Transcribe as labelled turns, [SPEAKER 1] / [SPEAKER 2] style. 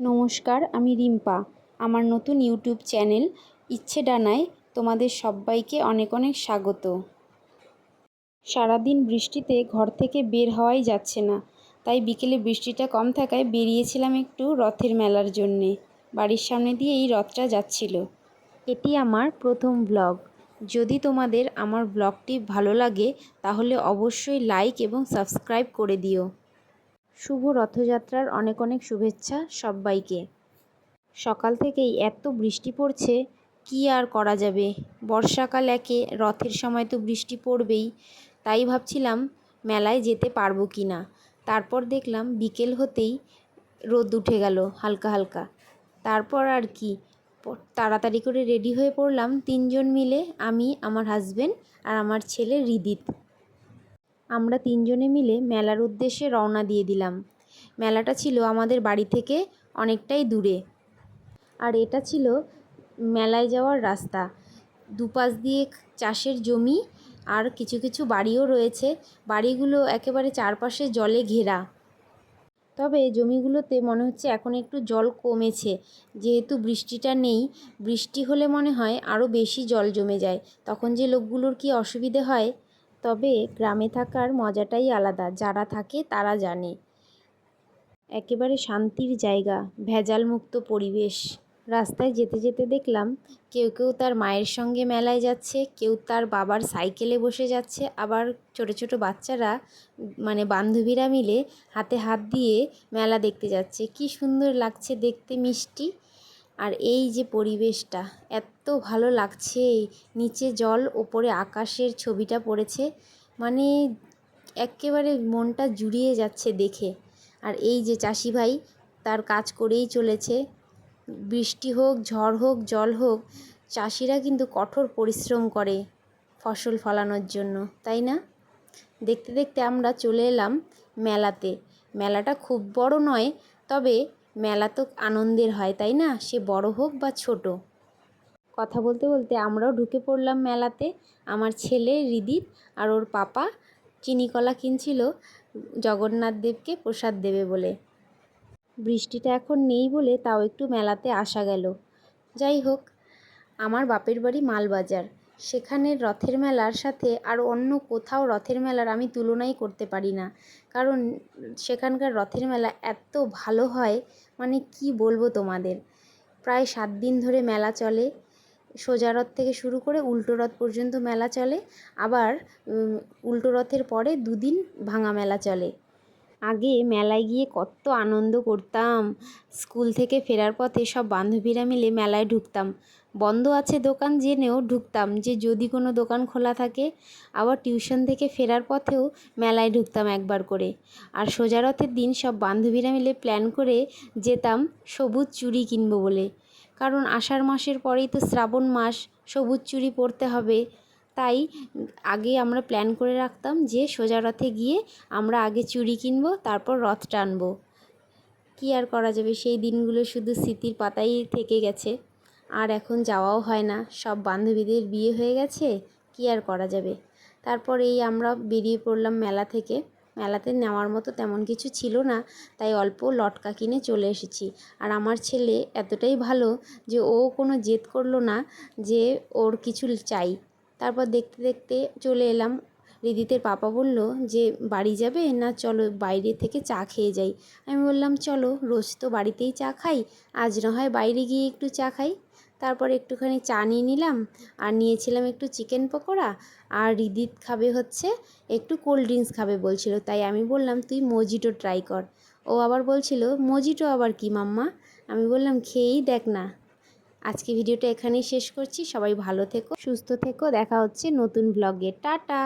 [SPEAKER 1] নমস্কার, আমি রিম্পা। আমার নতুন ইউটিউব চ্যানেল ইচ্ছে ডানায় তোমাদের সব্বাইকে অনেক অনেক স্বাগত। সারাদিন বৃষ্টিতে ঘর থেকে বের হওয়াই যাচ্ছে না। তাই বিকেলে বৃষ্টিটা কম থাকায় বেরিয়েছিলাম একটু রথের মেলার জন্যে। বাড়ির সামনে দিয়ে এই রথটা যাচ্ছিল। এটি আমার প্রথম ব্লগ। যদি তোমাদের আমার ব্লগটি ভালো লাগে, তাহলে অবশ্যই লাইক এবং সাবস্ক্রাইব করে দিও। শুভ রথযাত্রার অনেক অনেক শুভেচ্ছা সবাইকে। সকাল থেকেই এত বৃষ্টি পড়ছে, কি আর করা যাবে? বর্ষাকাল একে, রথের সময় তো বৃষ্টি পড়বেই। তাই ভাবছিলাম, মেলায় যেতে পারব কি না? তারপর দেখলাম, বিকেল হতেই রোদ উঠে গেল, হালকা হালকা। তারপর আর কি? তাড়াতাড়ি করে রেডি হয়ে পড়লাম তিনজন মিলে, আমি, আমার হাজবেন্ড আর আমার ছেলে রিদিত। আমরা তিনজনে মিলে মেলার উদ্দেশ্যে রওনা দিয়ে দিলাম। মেলাটা ছিল আমাদের বাড়ি থেকে অনেকটাই দূরে। আর এটা ছিল মেলায় যাওয়ার রাস্তা। দুপাশ দিয়ে চাষের জমি আর কিছু কিছু বাড়িও রয়েছে। বাড়িগুলো একেবারে চারপাশে জলে ঘেরা। তবে জমিগুলোতে মনে হচ্ছে এখন একটু জল কমেছে। যেহেতু বৃষ্টিটা নেই, বৃষ্টি হলে মনে হয় আরও বেশি জল জমে যায়। তখন যে লোকগুলোর কি অসুবিধে হয়? তবে গ্রামে থাকার মজাটাই আলাদা, যারা থাকে তারা জানে। একেবারে শান্তির জায়গা, ভেজালমুক্ত পরিবেশ। রাস্তায় যেতে যেতে দেখলাম, কেউ কেউ তার মায়ের সঙ্গে মেলায় যাচ্ছে, কেউ তার বাবার সাইকেলে বসে যাচ্ছে, আবার ছোট ছোট বাচ্চারা মানে বান্ধবীরা মিলে হাতে হাত দিয়ে মেলা দেখতে যাচ্ছে। কি সুন্দর লাগছে দেখতে মিষ্টি। আর এই যে পরিবেশটা, এত ভালো লাগছে। নিচে জল, ওপরে আকাশের ছবিটা পড়েছে। মানে একেবারে মনটা জুড়িয়ে যাচ্ছে দেখে। আর এই যে চাষি ভাই, তার কাজ করেই চলেছে। বৃষ্টি হোক, ঝড় হোক, জল হোক, চাষিরা কিন্তু কঠোর পরিশ্রম করে ফসল ফলানোর জন্য, তাই না? দেখতে দেখতে আমরা চলে এলাম মেলাতে। মেলাটা খুব বড় নয়, তবে মেলা তো আনন্দের হয়, তাই না? সে বড় হোক বা ছোট। কথা বলতে বলতে আমরাও ঢুকে পড়লাম মেলাতে। আমার ছেলে রিদিত আর ওর পাপা চিনিকলা কিনছিল জগন্নাথ দেবকে প্রসাদ দেবে বলে। বৃষ্টিটা এখন নেই বলে তাও একটু মেলাতে আসা গেল। যাই হোক, আমার বাপের বাড়ি মালবাজার। সেখানের রথের মেলার সাথে আর অন্য কোথাও রথের মেলার আমি তুলনাই করতে পারি না। কারণ সেখানকার রথের মেলা এত ভালো হয় মানে কি বলব তোমাদের? প্রায় সাত দিন ধরে মেলা চলে, সোজা রথ থেকে শুরু করে উল্টো রথ পর্যন্ত মেলা চলে, আবার উল্টো রথের পরে দুদিন ভাঙা মেলা চলে। আগে মেলায় গিয়ে কত আনন্দ করতাম। স্কুল থেকে ফেরার পথে সব বান্ধবীরা মিলে মেলায় ঢুকতাম। বন্ধ আছে দোকান জেনেও ঢুকতাম যে যদি কোনো দোকান খোলা থাকে, আবার টিউশন থেকে ফেরার পথেও মেলায় ঢুকতাম একবার করে। আর সোজা রথের দিন সব বান্ধবীরা মিলে প্ল্যান করে যেতাম সবুজ চুড়ি কিনবো বলে। কারণ আষাঢ় মাসের পরেই তো শ্রাবণ মাস, সবুজ চুড়ি পরতে হবে। তাই আগে আমরা প্ল্যান করে রাখতাম যে সোজা রথে গিয়ে আমরা আগে চুড়ি কিনবো, তারপর রথ টানবো। কী আর করা যাবে? সেই দিনগুলো শুধু স্মৃতির পাতাই থেকে গেছে। আর এখন যাওয়াও হয় না। সব বান্ধবীদের বিয়ে হয়ে গেছে। কী আর করা যাবে? তারপর এই আমরা বেরিয়ে পড়লাম মেলা থেকে। মেলাতে নেওয়ার মতো তেমন কিছু ছিল না। তাই অল্প লটকা কিনে চলে এসেছি। আর আমার ছেলে এতটাই ভালো যে ও কোনো জেদ করল না যে ওর কিছু চাই। তারপর দেখতে দেখতে চলে এলাম। রিদিতের পাপা বলল যে, বাড়ি যাবে না চলো বাইরে থেকে চা খেয়ে যাই? আমি বললাম, চলো, রোজ তো বাড়িতেই চা খাই, আজ না হয় বাইরে গিয়ে একটু চা খাই। তারপর একটুখানি চা নিয়ে নিলাম আর নিয়েছিলাম একটু চিকেন পকোড়া। আর রিদিত খাবে হচ্ছে একটু কোল্ড ড্রিঙ্কস খাবে বলছিল, তাই আমি বললাম, তুই মজিটো ট্রাই কর। ও আবার বলছিল, মজিটো আবার কি মাম্মা? আমি বললাম, খেয়েই দেখ না। আজকে ভিডিওটা এখানেই শেষ করছি। সবাই ভালো থেকো, সুস্থ থেকো। দেখা হচ্ছে নতুন ব্লগে টাটা!